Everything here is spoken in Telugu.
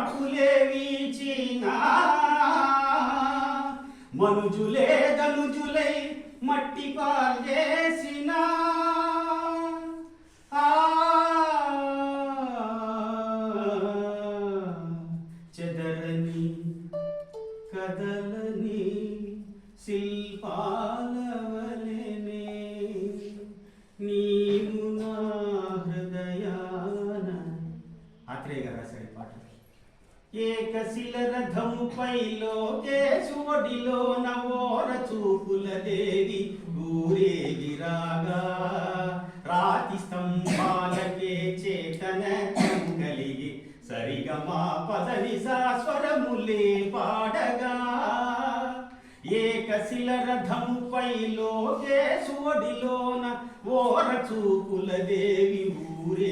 కాకులే వీచిన మనుజులే దనుజులై మట్టి పాలేసిన చెదరని కదలని శిల్పాలవలనే. నీవు నా హృదయాన. అత్రేయ గారు రాశాడు పాట ఏకశిల రథముపై లోకేశువడిలో నవోర చూపుల దేవి ఊరేగిరాగా రాతి స్తంభాలకే చేతన కలిగి సరిగమా పదవి సాస్వరములే పాడగా. ఏకశిల రథముపై లోకేశువడిలోన ఓర చూపుల దేవి ఊరే